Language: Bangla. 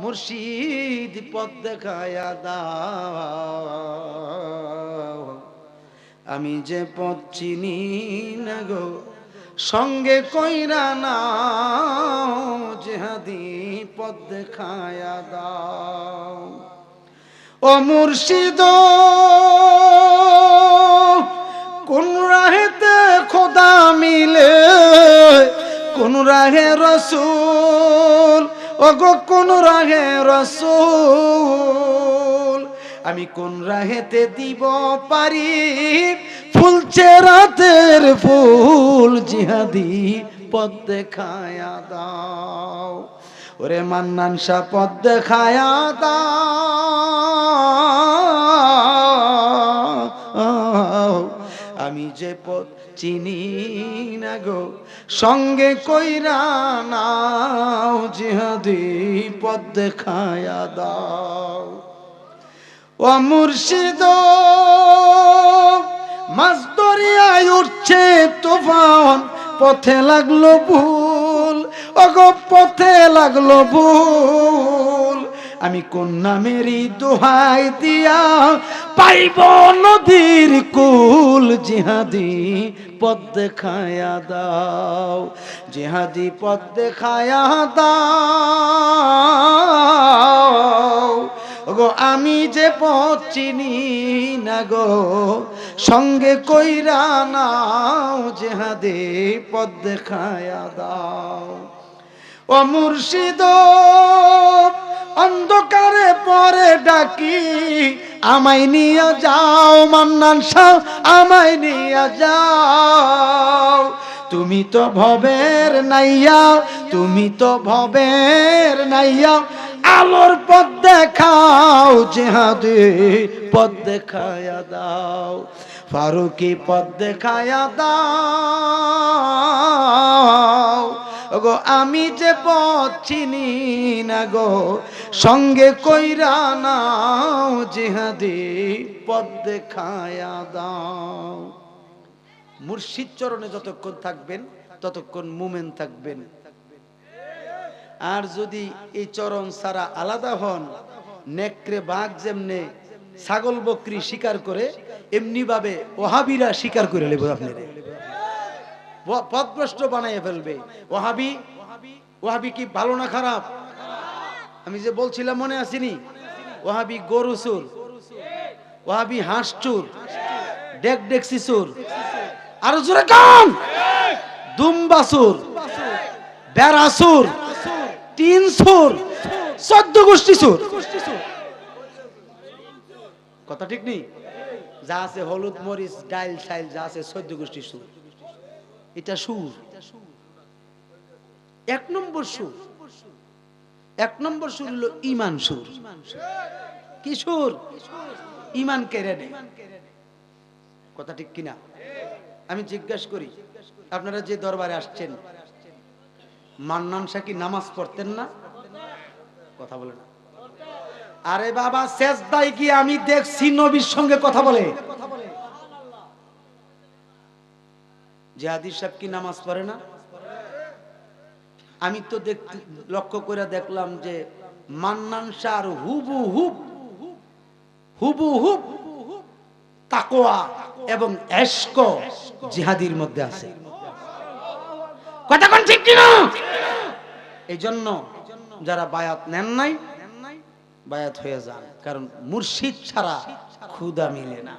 মুর্শিদ পথ দেখায়া দাও। আমি যে পথ চিনি না গো, সঙ্গে কইরা না জেহাদি পথ দেখায়া দাও। ও মুর্শিদ, কোন রাহেতে খোদা মিলে, কোন রাহে রসুল ও গো কোন রাহে রসুল? আমি কোন রাহেতে দিব পারি? ফুলছে রাতের ফুল, জিহাদি পদ দেখায়া দাও। ওরে মান্নান শাহ পদ দেখায়া দাও। আমি যে পথ চিনি না গো। সঙ্গে কইরা নাও জিহাদি পদ দেখায়া দাও। ও মুর্শিদ, মাছ দরিয়ায় উঠছে তুফান। পথে লাগল ভুল অগো পথে লাগল ভুল। আমি কোন নামেরই দোহাই দিয়া পাইব নদীর কুল জিহাদি পদ দেখায়া দাও, জিহাদি পদ দেখায়া দাও। গো আমি যে পথ চিনি না গো, সঙ্গে কইরা নাও, জেহাদে পদ দেখায়া দাও। ও মুর্শিদ অন্ধকারে পরে ডাকি, আমায় নিয়ে যাও মান্নান শাহ, আমায় নিয়ে যাও। তুমি তো ভবের নাইয়া, তুমি তো ভবের নাইয়া, আলোর পথ দেখাও, জেহাদে পথ দেখায়া দাও, ফারুকি পথ দেখায়া দাও। গো আমি যে পথ চিনি না গো, সঙ্গে কইরা নাও জেহাদে, পথ দেখায়া দাও। মুর্শিদ চরণে যতক্ষণ থাকবেন, ততক্ষণ মুমেন থাকবেন। আর যদি এই চরণ সারা আলাদা হন, নেকড়ে বাঘ যেমনে ছাগল বকরি শিকার করে এমনি ভাবে ওহাবিরা শিকার করে নেব আপনার পথভ্রষ্ট বানাইয়ে ফেলবে। ওহাবি ওহাবি কি ভালো না খারাপ? আমি যে বলছিলাম মনে আসিনি? ওহাবি গরু চুর। ওহাবি হাঁস চুর। ডেক ডেকসি চুর। আরও জোরে কাম দুম্বাসুর বেড়াসুর তিন সুর চোদ্দ গোষ্ঠী সুর কথা ঠিক নেই? যা আছে হলুদ, মরিচ, ডাইল, সাইল, যা আছে চোদ্দ গোষ্ঠী সুর এটা সুর। এক নম্বর সুর। এক নম্বর সুর হলো ইমান সুর। কি সুর? ইমান কেড়ে নেয়। কথা ঠিক কিনা? আমি জিজ্ঞাসা করি, আপনারা যে দরবারে আসছেন, মান্নান শাহ কি নামাজ পড়তেন না? কথা বলে না। আরে বাবা শেষ দায় কি আমি দেখছি নবীর সঙ্গে কথা বলে। জিহাদির সাহেব কি নামাজ পড়ে না? আমি তো দেখতে, লক্ষ্য করে দেখলাম যে মান্নান শাহ হুবু হুব হুবু হুব তাকোয়া এবং এশক জিহাদির মধ্যে আছে। কথা ঠিক কিনা? এই জন্য যারা বায়াত নেন নাই, বায়াত হয়ে যান, কারণ মুর্শিদ ছাড়া ক্ষুদা মিলে না।